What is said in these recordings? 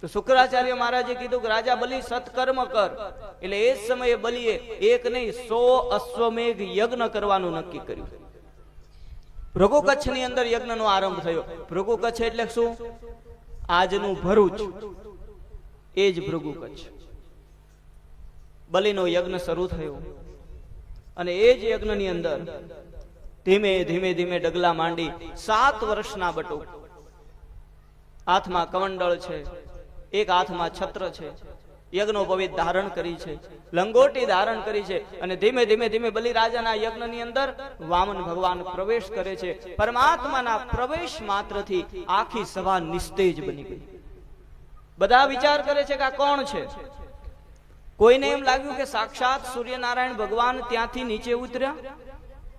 તો શુક્રાચાર્ય મહારાજે કીધું કે, રાજા બલિ સત્કર્મ કર. એટલે એ જ સમયે બલિએ એક નહીં, સો અશ્વમેઘ યજ્ઞ કરવાનું નક્કી કર્યું. ભૃગુ કચ્છની અંદર યજ્ઞનો આરંભ થયો. ભૃગુ કચ્છ એટલે શું? આજનું ભરૂચ. એ જ ભૃગુ કચ્છ બલિનો યજ્ઞ શરૂ થયો. અને એ જ યજ્ઞની અંદર ધીમે ધીમે ધીમે ડગલા માંડી સાત વર્ષના બટુ હાથમાં કમંડળ છે. એક હાથમાં છત્ર છે યજ્ઞોપવિત ધારણ કરી છે, લંગોટી ધારણ કરી છે અને ધીમે ધીમે ધીમે બલિરાજાના યજ્ઞની અંદર વામન ભગવાન પ્રવેશ કરે છે. પરમાત્માના પ્રવેશ માત્રથી આખી સભા નિસ્તેજ બની ગઈ. બધા વિચાર કરે છે કે આ કોણ છે? કોઈને એમ લાગ્યું કે સાક્ષાત સૂર્યનારાયણ ભગવાન ત્યાંથી નીચે ઉતર્યા?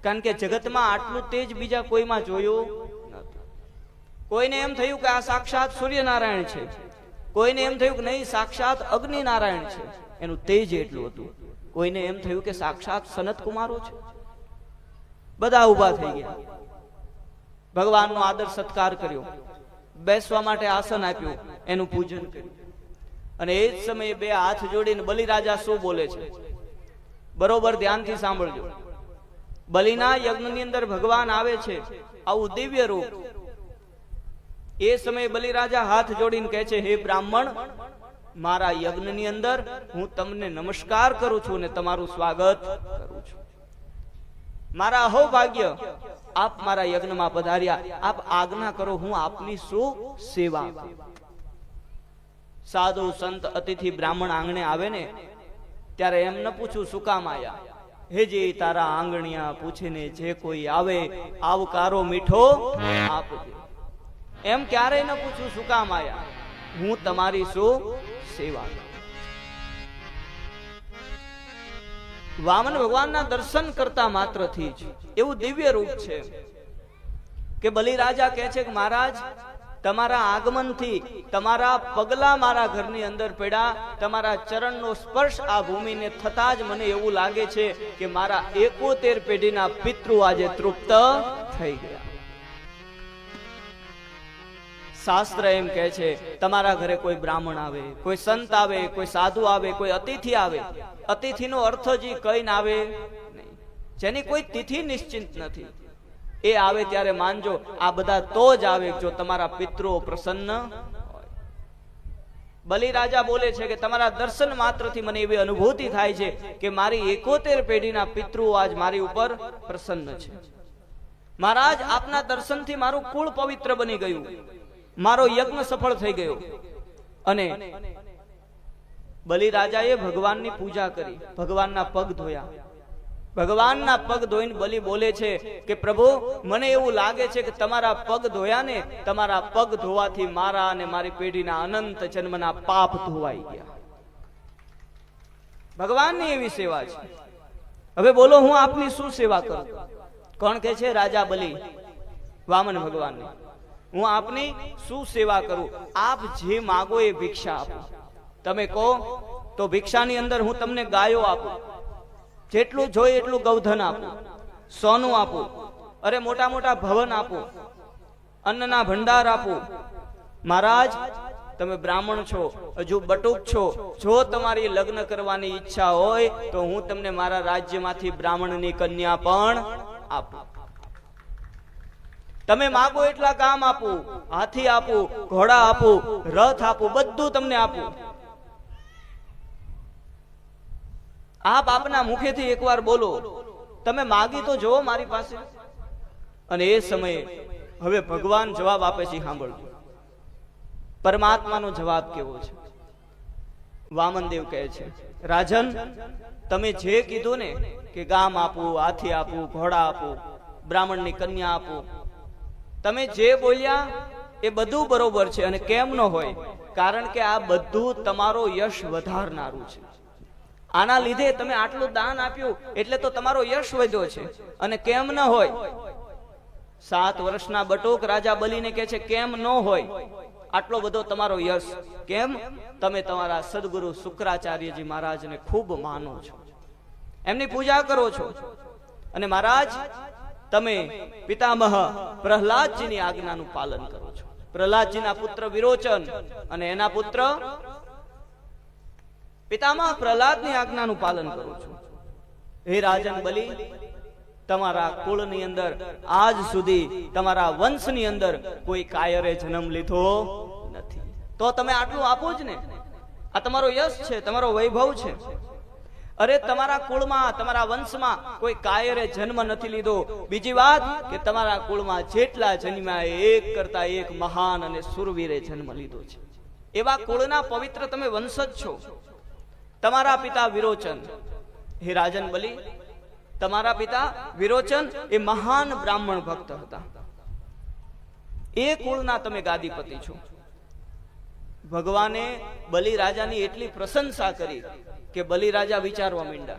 કારણ કે જગતમાં આટલું તેજ બીજા કોઈમાં જોયું. કોઈને એમ થયું કે આ સાક્ષાત સૂર્યનારાયણ છે. કોઈને એમ થયું કે નહીં, સાક્ષાત અગ્નિનારાયણ છે. એનું તેજ એટલું હતું. કોઈને એમ થયું કે સાક્ષાત સનત કુમારો છે. બધા ઊભા થઈ ગયા. ભગવાનનો આદર સત્કાર કર્યો. બેસવા માટે આસન આપ્યું, એનું પૂજન કર્યું. અને એ જ સમયે બે હાથ જોડીને બલિરાજા શું બોલે છે? બરોબર ધ્યાનથી સાંભળજો. બલિના યજ્ઞની અંદર ભગવાન આવે છે. આવું દિવ્ય રૂપ. એ સમયે બલિરાજા હાથ જોડીને કહે છે, હે બ્રાહ્મણ, મારા યજ્ઞની અંદર હું તમને નમસ્કાર કરું છું અને તમારું સ્વાગત કરું છું. મારા અહોભાગ્ય, આપ મારા યજ્ઞમાં પધાર્યા. આપ આજ્ઞા કરો, હું આપની શું સેવા સાધુ સંત અતિથિ બ્રાહ્મણ આંગણે આવે ને, ત્યારે એમ ન પૂછું, શું કામ આયા? હેજી તારા આંગણિયા પૂછીને જે કોઈ આવે, આવકારો મીઠો આપજે. એમ ક્યારેય ન પૂછું શું કામ આયા. હું તમારી શું સેવા વામન ભગવાનના દર્શન કરતા માત્રથી જ એવું દિવ્ય રૂપ છે કે બલિરાજા કહે છે કે મહારાજ, તમારા આગમનથી તમારા પગલા મારા ઘરની અંદર પડ્યા, તમારા ચરણનો સ્પર્શ આ ભૂમિને થતા જ મને એવું લાગે છે કે મારા એકોતેર પેઢીના પિતૃ આજે તૃપ્ત થઈ ગયા. શાસ્ત્ર એમ કહે છે, તમારા ઘરે કોઈ બ્રાહ્મણ આવે, કોઈ સંત આવે, કોઈ સાધુ આવે, કોઈ અતિથિ આવે. અતિથિનો અર્થ જ કઈ આવે જેની કોઈ તિથિ નિશ્ચિત નથી. એ આવે ત્યારે માનજો, આ બધા તો જ આવે જો તમારા પિતૃઓ પ્રસન્ન બલિરાજા બોલે છે કે, તમારા દર્શન માત્રથી મને એવી અનુભૂતિ થાય છે કે મારી એકોતેર પેઢીના પિતૃઓ આજ મારી ઉપર પ્રસન્ન છે. મહારાજ, આપના દર્શનથી મારું કુળ પવિત્ર બની ગયું. મારો યજ્ઞ સફળ થઈ ગયો. અને બલિરાજાએ ભગવાનની પૂજા કરી, ભગવાનના પગ ધોયા. ભગવાનના પગ ધોઈને બલિ બોલે છે કે, પ્રભુ, મને એવું લાગે છે કે તમારા પગ ધોયા ને તમારા પગ ધોવાથી મારા અને મારી પેઢીના અનંત જન્મના પાપ ધોવાઈ ગયા. ભગવાનની એવી સેવા છે. હવે બોલો, હું આપની શું સેવા કરું? કોણ કે છે? રાજા બલિ, વામન ભગવાનની. હું આપની શું સેવા કરું. આપ જે માગો એ ભિક્ષા આપો. તમે કહો, તો ભિક્ષાની અંદર હું તમને ગાયો આપું. જેટલું જોઈએ એટલું ગૌધન આપું. સોનું આપું. અરે, મોટા મોટા ભવન આપું. અન્નના ભંડાર આપું. મહારાજ, તમે બ્રાહ્મણ છો, હજુ બટુક છો. જો તમારી લગ્ન કરવાની ઈચ્છા હોય, તો હું તમને મારા રાજ્યમાંથી બ્રાહ્મણની કન્યા પણ આપું. તમે માગો એટલા કામ આપું, હાથી આપું, ઘોડા આપું, રથ આપું, બધું તમને આપું. આપ આપના મુખેથી એકવાર બોલો, તમે માગી તો જુઓ મારી પાસે. અને એ સમયે હવે ભગવાન જવાબ આપે છે, સાંભળજો. પરમાત્માનો જવાબ કેવો છે? વામનદેવ કહે છે, રાજન, તમે જે કીધું ને કે ગામ આપું, હાથી આપું, ઘોડા આપો, બ્રાહ્મણની કન્યા આપું તમે જે બોલ્યા એ બધું બરોબર છે અને કેમ ન હોય, કારણ કે આ બધું તમારો યશ વધારનારું છે. આના લીધે તમે આટલું દાન આપ્યું એટલે તો તમારો યશ વધ્યો છે. અને કેમ ન હોય? સાત વર્ષના બટોક રાજા બલીને કહે છે, કેમ ન હોય? આટલો બધો તમારો યશ કેમ? તમે તમારા સદગુરુ શુક્રાચાર્યજી મહારાજને ખૂબ માનો છો. એમની પૂજા કરો છો. અને મહારાજ તમે પિતામહ પ્રહલાદજીની આજ્ઞાનું પાલન કરો છો. પ્રહલાદજીના પુત્ર વિરોચન અને એના પુત્ર પિતામહ પ્રહલાદની આજ્ઞાનું પાલન કરું છું. હે રાજન બલી, તમારા કુળની અંદર આજ સુધી તમારા વંશની અંદર કોઈ કાયરે જન્મ લીધો નથી. તો તમે આટલું આપો જ ને. આ તમારો યશ છે, તમારો વૈભવ છે. અરે તમારા કુળમાં, તમારા વંશમાં કોઈ કાયરે જન્મ નથી લીધો. બીજી વાત કે તમારા કુળમાં જેટલા જન્મ્યા એક કરતા એક મહાન અને સુરવીરે જન્મ લીધો છે. એવા કુળના પવિત્ર તમે વંશજ છો. તમારા પિતા વિરોચન. હે રાજન બલી, તમારા પિતા વિરોચન એ મહાન બ્રાહ્મણ ભક્ત હતા. એ કુળના તમે ગાદીપતિ છો. ભગવાને બલિરાજાની એટલી પ્રશંસા કરી કે બલિરાજા વિચારવા માંડ્યા.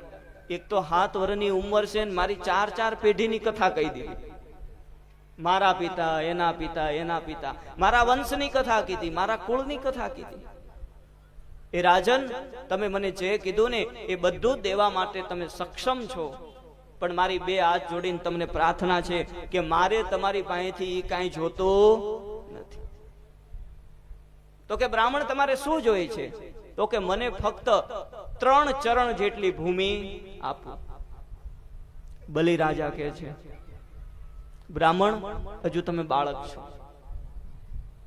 એક તો હાથ વરની ઉંમર છે ને મારી ચાર ચાર પેઢીની કથા કહી દીધી. મારા પિતા, એના પિતા એના પિતા. મારા વંશની કથા કીધી, મારા કુળની કથા કીધી. એ રાજન, તમે મને જે કીધું ને એ બધું દેવા માટે તમે સક્ષમ છો. પણ મારી બે હાથ જોડીને તમને પ્રાર્થના છે કે મારે તમારી પાસેથી એ કાંઈ જોતું તો કે બ્રાહ્મણ તમારે શું જોઈએ છે? તો કે મને ફક્ત ત્રણ ચરણ જેટલી ભૂમિ આપો. બલિરાજા કે છે, બ્રાહ્મણ, હજુ તમે બાળક છો.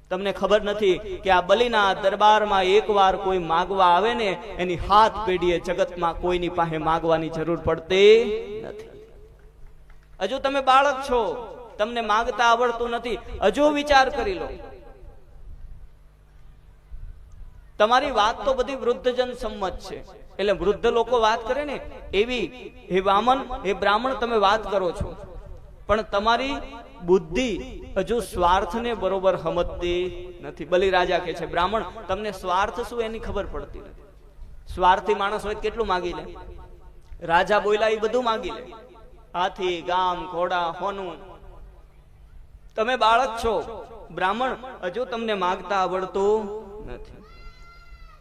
તમને ખબર નથી કે આ બલિના દરબારમાં એકવાર કોઈ માગવા આવે ને, એની હાથ પેઢીએ જગતમાં કોઈની પાસે માગવાની જરૂર પડતી નથી. હજુ તમે બાળક છો. તમને માગતા આવડતું નથી. હજુ વિચાર કરી લો. તમારી વાત તો બધી વૃદ્ધજન સંમત છે. એટલે વૃદ્ધ લોકો વાત કરે ને, એવી, હે વામન હે બ્રાહ્મણ, તમે વાત કરો છો. પણ તમારી બુદ્ધિ હજુ સ્વાર્થને બરોબર સમજતી નથી. બલિ રાજા કે છે, બ્રાહ્મણ, તમને સ્વાર્થ શું એની ખબર પડતી નથી? સ્વાર્થી માણસ હોય કેટલું માગી લે? રાજા બોયલા એ બધું માગી લે. હાથી, ગામ, ઘોડા, હોનું. તમે બાળક છો. બ્રાહ્મણ, હજુ તમને માગતા આવડતું નથી.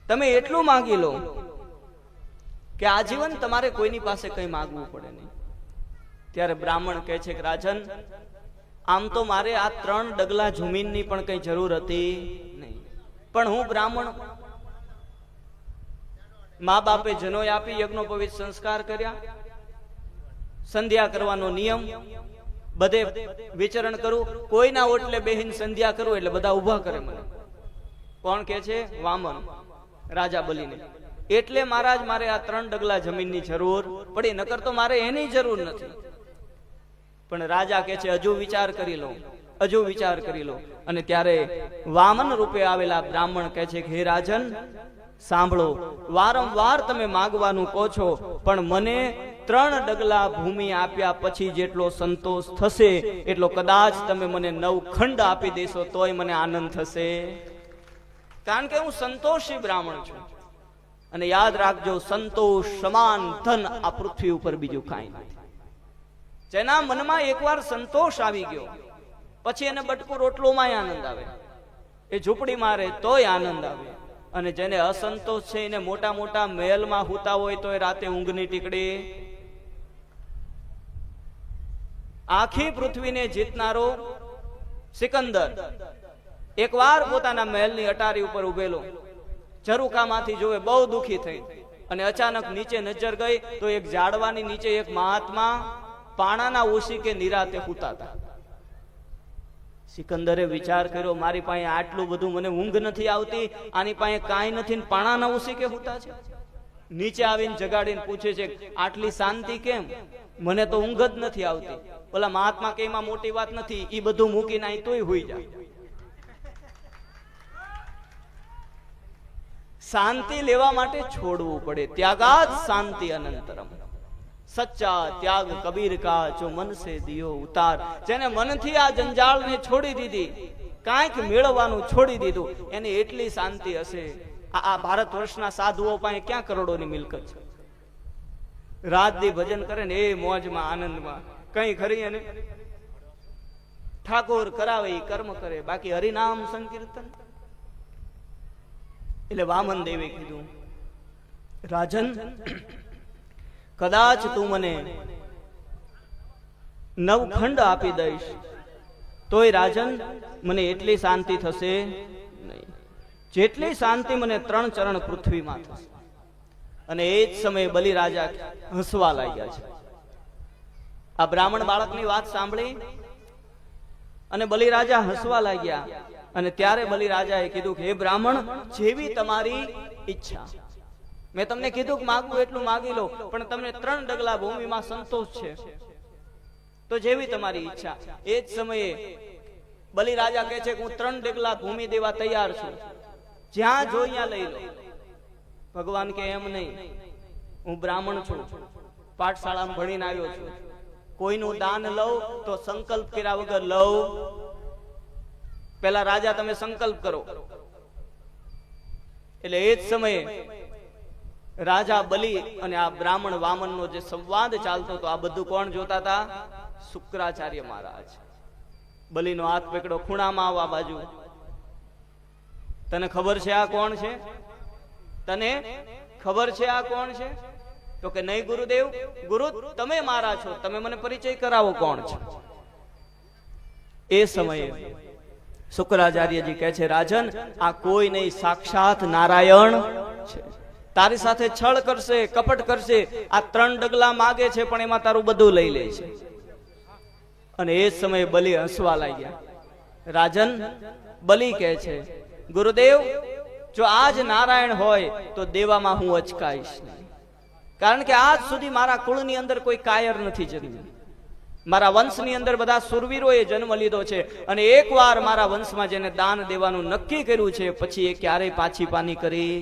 તમે એટલું માગી લો કે આજીવન તમારે કોઈની પાસે કઈ માગવું પડે નહીં. ત્યારે બ્રાહ્મણ કહે છે કે, રાજન, આમ તો મારે આ ત્રણ ડગલા જમીનની પણ કઈ જરૂર હતી નહીં. પણ હું બ્રાહ્મણ મા બાપે જનોય આપી યજ્ઞોપવિત સંસ્કાર કર્યા, સંધ્યા કરવાનો નિયમ, બધે વિચરણ કરું. કોઈના ઓટલે બેહીન સંધ્યા કરું એટલે બધા ઊભા કરે મને. કોણ કે છે? વામન. રાજા બલીને. એટલે મહારાજ, મારે આ ત્રણ ડગલા જમીનની જરૂર પડી, નકર તો મારે એની જરૂર નથી. પણ રાજા કે છે, હજુ વિચાર કરી લો, હજુ વિચાર કરી લો. અને ત્યારે વામન રૂપે આવેલા બ્રાહ્મણ કહે છે કે, હે રાજન, સાંભળો, વારંવાર તમે માગવાનું કહો છો, પણ મને ત્રણ ડગલા ભૂમિ આપ્યા પછી જેટલો સંતોષ થશે, એટલો કદાચ તમે મને નવ ખંડ આપી દેશો, તોય મને આનંદ થશે. કારણ કે હું સંતોષી બ્રાહ્મણ છું. અને યાદ રાખજો, સંતોષ, સમાન ધન આ પૃથ્વી ઉપર બીજું કાંઈ નથી. જેના મનમાં એકવાર સંતોષ આવી ગયો, પછી એને બટકું રોટલોમાં આનંદ આવે. એ ઝૂંપડી મારે તોય આનંદ આવે. અને જેને અસંતોષ છે, એને મોટા મોટા મહેલમાં હોતા હોય તો એ રાતે ઊંઘની ટીકડી. આખી પૃથ્વીને જીતનારો સિકંદર. એકવાર પોતાના મહેલની અટારી ઉપર ઉભેલો. ઝરૂકામાંથી જોવે બહુ દુખી થઈ. અને અચાનક નીચે નજર ગઈ તો એક ઝાડવાની નીચે એક મહાત્મા પાણાના ઓશીકે નિરાતે હતા સિકંદરે વિચાર કર્યો, મારી પાસે આટલું બધું મને ઊંઘ નથી આવતી, આની પાસે કાંઈ નથી પાણાના ઓશીકે હુતા છે? નીચે આવીને જગાડીને પૂછે છે, આટલી શાંતિ કેમ? મને તો ઊંઘ જ નથી આવતી. ઓલા મહાત્મા કે, એમાં મોટી વાત નથી, ઈ બધું મૂકીને અહીં તોય હોઈ જાય શાંતિ લેવા માટે છોડવું પડે. ત્યાગાત શાંતિ અનંતરમ. સચ્ચા ત્યાગ કબીર કા જો મન દિયો ઉતાર. જેને મનથી આ જંજાળને છોડી દીધી, કાંઈક મેળવવાનું છોડી દીધું, એને એટલી શાંતિ હશે. આ આ ભારત વર્ષના સાધુઓ પાસે ક્યાં કરોડોની મિલકત છે? રાત દી ભજન કરે ને એ મોજમાં, આનંદમાં. કઈ ખરી એને ઠાકોર કરાવે એ કર્મ કરે. બાકી હરિનામ સંકીર્તન? એટલે વામન દેવે કીધું, રાજન, કદાચ તું મને નવખંડ આપી દઈશ, તોય રાજન, મને એટલી શાંતિ થશે નહીં. જેટલી શાંતિ મને ત્રણ ચરણ પૃથ્વીમાં થશે. અને એ જ સમયે બલિરાજા હસવા લાગ્યા છે. આ બ્રાહ્મણ બાળકની વાત સાંભળી અને બલિરાજા હસવા લાગ્યા. અને ત્યારે બલિરાજાએ કીધું કે, હે બ્રાહ્મણ, જેવી તમારી ઈચ્છા. મેં તમને કીધું કે માગવું એટલું માગી લો, પણ તમને ત્રણ ડગલા ભૂમિમાં સંતોષ છે. તો જેવી તમારી ઈચ્છા. એ જ સમયે બલિ રાજા કહે છે કે, હું ત્રણ ડગલા ભૂમિ દેવા તૈયાર છું. જ્યાં જો ત્યાં લઈ લો. ભગવાન કે, એમ નહીં. હું બ્રાહ્મણ છું. પાઠશાળામાં ભણીને આવ્યો છું. કોઈનું દાન લઉં તો સંકલ્પ કર્યા વગર લઉં. પેલા રાજા તમે સંકલ્પ કરો. એટલે એ જ સમયે રાજા બલિ અને આ બ્રાહ્મણ વામનનો જે સંવાદ ચાલતો હતો, આ બધું કોણ જોતા હતા? શુક્રાચાર્ય મહારાજ. બલિનો હાથ પકડો ખૂણામાં આવ બાજુ. તને ખબર છે આ કોણ છે? તને ખબર છે આ કોણ છે? તો કે નહીં ગુરુદેવ, ગુરુ તમે મારા છો, તમે મને પરિચય કરાવો કોણ છે? એ સમયે શુક્રાચાર્યજી કહે છે, રાજન, આ કોઈ નહીં, સાક્ષાત નારાયણ છે. તારી સાથે છળ કરશે, કપટ કરશે, આ ત્રણ ડગલા માગે છે, પણ એમાં તારું બધું લઈ લે છે. અને એ સમયે બલિ હસવા લાગ્યા. રાજન, બલિ કહે છે, ગુરુદેવ, જો આજ નારાયણ હોય, તો દેવામાં હું અચકાઈશ કારણ કે આજ સુધી મારા કુળની અંદર કોઈ કાયર નથી જન્મ્યું મારા વંશની અંદર બધા સુરવીરોએ જન્મ લીધો છે અને એકવાર મારા વંશમાં જેને દાન દેવાનું નક્કી કર્યું છે, પછી એ ક્યારેય પાછી પાની કરી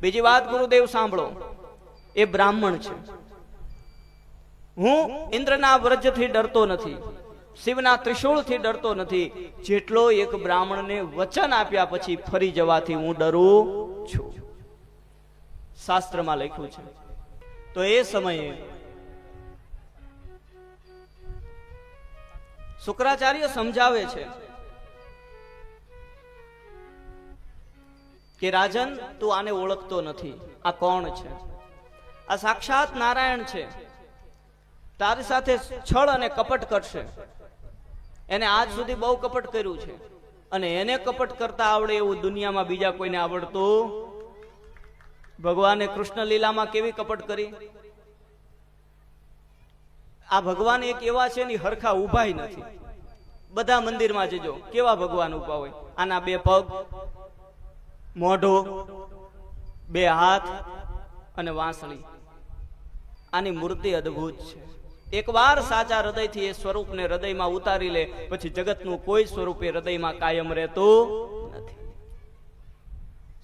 બીજી વાત ગુરુદેવ સાંભળો, એ બ્રાહ્મણ છે. હું ઇન્દ્રના વ્રજથી ડરતો નથી, શિવના ત્રિશુળથી ડરતો નથી. જેટલો એક બ્રાહ્મણને વચન આપ્યા પછી ફરી જવાથી હું ડરું છું. શાસ્ત્રમાં લખ્યું છે. તો એ સમયે શુક્રાચાર્ય સમજાવે છે કે રાજન, તું આને ઓળખતો નથી. આ કોણ છે? આ સાક્ષાત નારાયણ છે. તારી સાથે છળ અને કપટ કરશે. એને આજ સુધી બહુ કપટ કર્યું છે. અને એને કપટ કરતા આવડે એવું દુનિયામાં બીજા કોઈને આવડતું? ભગવાને કૃષ્ણ લીલામાં કેવી કપટ કરી? આ ભગવાન એક એવા છે ને હરખા ઉભાય નથી. બધા મંદિરમાં જજો. કેવા ભગવાન ઊભા હોય? આના બે પગ, મોઢો, બે હાથ અને વાંસળી. આની મૂર્તિ અદ્ભુત છે. એકવાર સાચા હૃદયથી એ સ્વરૂપને હૃદયમાં ઉતારી લે, પછી જગતનું કોઈ સ્વરૂપ હૃદયમાં કાયમ રહેતું નથી.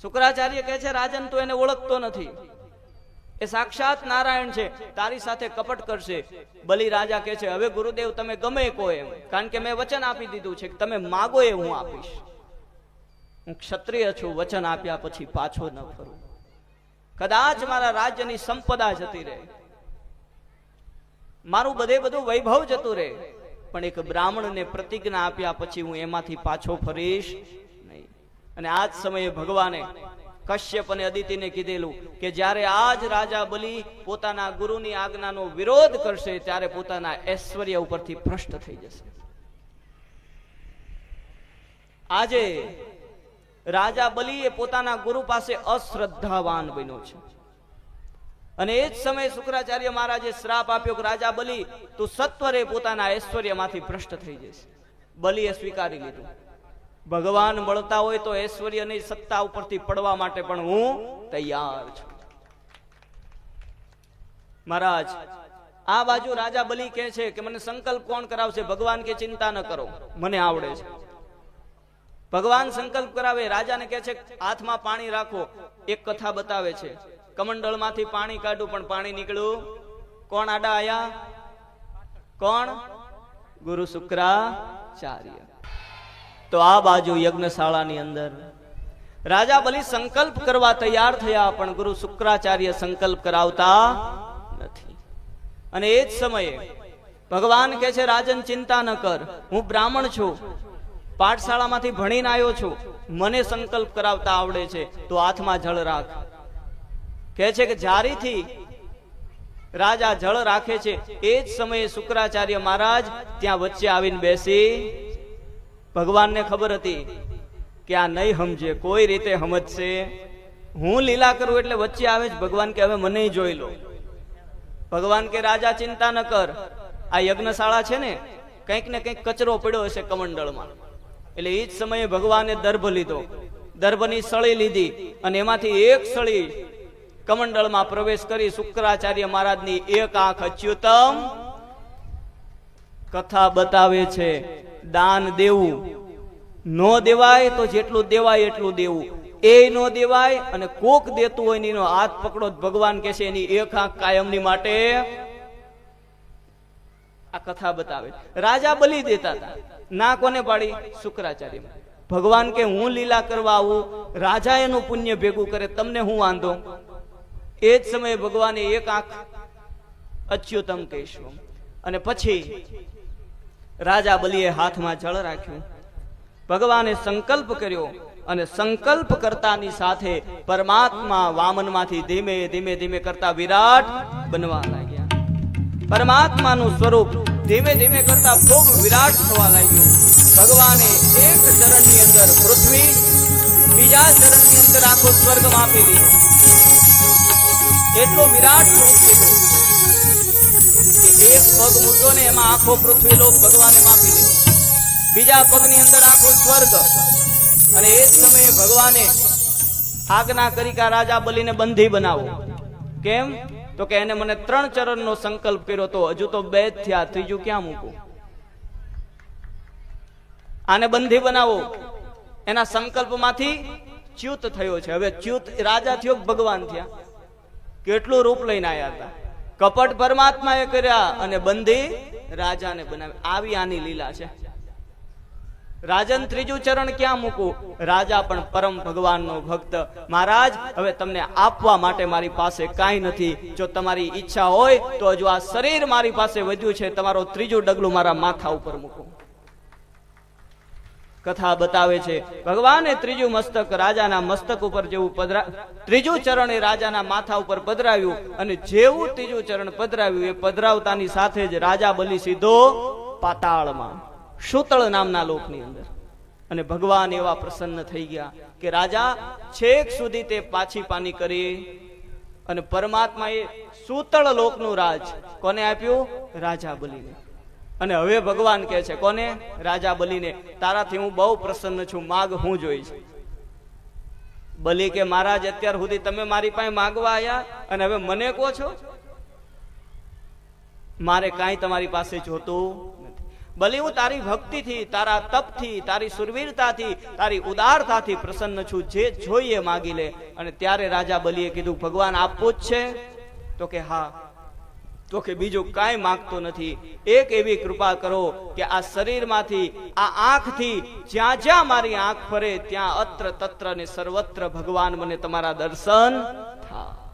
શુક્રાચાર્ય કહે છે, રાજન, તો એને ઓળખતો નથી. એ સાક્ષાત નારાયણ છે. તારી સાથે કપટ કરશે. બલિ રાજા કહે છે, હવે ગુરુદેવ, તમે ગમે કહો એમ. કારણ કે મેં વચન આપી દીધું છે કે તમે માગો એ હું આપીશ. હું ક્ષત્રિય છું, વચન આપ્યા પછી પાછો ન ફરું. કદાચ મારા રાજ્યની સંપદા જતી રહે. મારું બધે બધું વૈભવ જતું રહે. પણ એક બ્રાહ્મણને પ્રતિજ્ઞા આપ્યા પછી હું એમાંથી પાછો ફરીશ નહીં. અને આ જ સમયે ભગવાને કશ્યપ અને અદિતિને કીધેલું કે જ્યારે આજ રાજા બલિ પોતાના ગુરુની આજ્ઞાનો વિરોધ કરશે, ત્યારે પોતાના ઐશ્વર્ય ઉપરથી ભ્રષ્ટ થઈ જશે. આજે રાજા બલિ એ પોતાના ગુરુ પાસે અશ્રદ્ધાવાન બન્યો છે. અને એ જ સમયે શુક્રાચાર્ય મહારાજે શ્રાપ આપ્યો કે રાજા બલિ, તું સત્વરે પોતાના ઐશ્વર્યમાંથી ભ્રષ્ટ થઈ જશે બલિએ સ્વીકારી લીધું. ભગવાન મળતા હોય તો ઐશ્વર્યની સત્તા ઉપરથી પડવા માટે પણ હું તૈયાર છું. મહારાજ, આ બાજુ રાજા બલી કહે છે કે મને સંકલ્પ કોણ કરાવશે? ભગવાન કે ચિંતા ન કરો. મને આવડે છે. ભગવાન સંકલ્પ કરાવે, રાજાને કહે છે, હાથમાં પાણી રાખો. એક કથા બતાવે છે. કમંડળમાંથી પાણી કાઢું, પણ પાણી નીકળ્યું. કોણ આડા આયા? કોણ? ગુરુ શુક્રાચાર્ય. તો આ બાજુ યજ્ઞશાળાની અંદર રાજા બલિ સંકલ્પ કરવા તૈયાર થયા, પણ ગુરુ શુક્રાચાર્ય સંકલ્પ કરાવતા નથી. અને એ જ સમયે ભગવાન કહે છે, રાજન, ચિંતા ન કર, હું બ્રાહ્મણ છું, પાઠશાળામાંથી ભણીને આવ્યો છું, મને સંકલ્પ કરાવતા આવડે છે, તો હાથમાં જળ રાખ. કહે છે કે જારીથી રાજા જળ રાખે છે, એ જ સમયે શુક્રાચાર્ય મહારાજ ત્યાં વચ્ચે આવીને બેસી ભગવાનને ખબર હતી કે આ નહીં સમજે, કોઈ રીતે સમજશે. હું લીલા કરું એટલે વચ્ચે આવે છે ભગવાન કે હવે મને જોઈ લો. ભગવાન કે, રાજા, ચિંતા ન કર. આ યજ્ઞશાળા છે ને, કંઈક ને કંઈક કચરો પડ્યો હશે કમંડળમાં. એટલે એ જ સમયે ભગવાને દર્ભ લીધો. દર્ભની સળી લીધી અને એમાંથી એક સળી કમંડળમાં પ્રવેશ કરી શુક્રાચાર્ય મહારાજની એક આંખ અચ્યુતમ કથા બતાવે છે. દાન દેવું. નો દેવાય તો જેટલું દેવાય એટલું દેવું. એ નો દેવાય અને કોક દેતું હોય એનો હાથ પકડો ભગવાન કે છે એની એક આંખ કાયમની માટે આ કથા બતાવે. રાજા બલી દેતા હતા. ના કોને પાડી? શુક્રાચાર્ય ભગવાન કે હું લીલા કરવા આવું. રાજા એનું પુણ્ય ભેગું કરે, તમને હું વાંધો? એ જ સમયે ભગવાને એક આંખ અચ્યુતમ કહેશું. અને પછી રાજા બલીએ હાથમાં જળ રાખ્યું. ભગવાને સંકલ્પ કર્યો અને સંકલ્પ કરતાની સાથે પરમાત્મા વામનમાંથી ધીમે ધીમે ધીમે કરતા વિરાટ બનવા લાગ્યા. પરમાત્માનું સ્વરૂપ ધીમે ધીમે કરતા ખૂબ વિરાટ થવા લાગ્યું. ભગવાને એક ચરણની અંદર પૃથ્વી, બીજા ચરણની અંદર આખો સ્વર્ગ માપી દીધો એટલો વિરાટ સ્વરૂપ એક પગ મૂક્યો ને એમાં આખો પૃથ્વી લોક ભગવાને માપી લીધો બીજા પગની અંદર આખો સ્વર્ગ. અને એ જ સમયે ભગવાને આજ્ઞા કરી કે રાજા બલીને બંધી બનાવો. કેમ? તો કે એને મને ત્રણ ચરણનો સંકલ્પ કર્યો તો હજુ તો બે થયા ત્રીજું ક્યાં મૂકું? આને બંધી બનાવો. એના સંકલ્પમાંથી ચ્યુત થયો છે. હવે ચ્યુત રાજા થયો ભગવાન થયા? કેટલું રૂપ લઈને આવ્યા હતા? કપટ પરમાત્માએ કર્યા અને બંધી રાજાને બનાવી. આવી આની લીલા છે. રાજન ત્રીજું ચરણ ક્યાં મૂકું રાજા પણ પરમ ભગવાનનો ભક્ત. મહારાજ, હવે તમને આપવા માટે મારી પાસે કાંઈ નથી. જો તમારી ઈચ્છા હોય તો જો આ શરીર મારી પાસે વધ્યું છે, તમારો ત્રીજું ડગલું મારા માથા ઉપર મૂકો. કથા બતાવે છે. ભગવાને ત્રીજું મસ્તક રાજાના મસ્તક ઉપર જેવું પધરા ત્રીજું ચરણ એ રાજાના માથા ઉપર પધરાવ્યું અને જેવું ત્રીજું ચરણ પધરાવ્યું એ પધરાવતાની સાથે જ રાજા બલી સીધો પાતાળમાં, શુતળ નામના લોકની અંદર. અને ભગવાન એવા પ્રસન્ન થઈ ગયા કે રાજા, છેક સુધી તે પાછી પાની કરી અને પરમાત્માએ સૂતળ લોકનું રાજ કોને આપ્યું? રાજા બલીને. અને હવે ભગવાન કહે છે, કોને? રાજા બલીને. તારાથી હું બહુ પ્રસન્ન છું, માગ હું જોઈશ બલી કે, મહારાજ, અત્યાર સુધી તમે મારી પાસે માગવા આવ્યા અને હવે મને કહો છો? મારે કાંઈ તમારી પાસે જોતું ભલે હું તારી ભક્તિથી, તારા તપથી, તારી સુરવીરતાથી, તારી ઉદારતાથી પ્રસન્ન છું, જે જોઈએ માગી લે. અને ત્યારે રાજા બલીએ કીધું, ભગવાન, આપવું જ છે? તો કે, હા. તો કે બીજું કાંઈ માંગતો નથી. એક એવી કૃપા કરો કે આ શરીરમાંથી આ આંખથી જ્યાં જ્યાં મારી આંખ ફરે ત્યાં અત્ર તત્ર ને સર્વત્ર ભગવાન મને તમારા દર્શન થાય.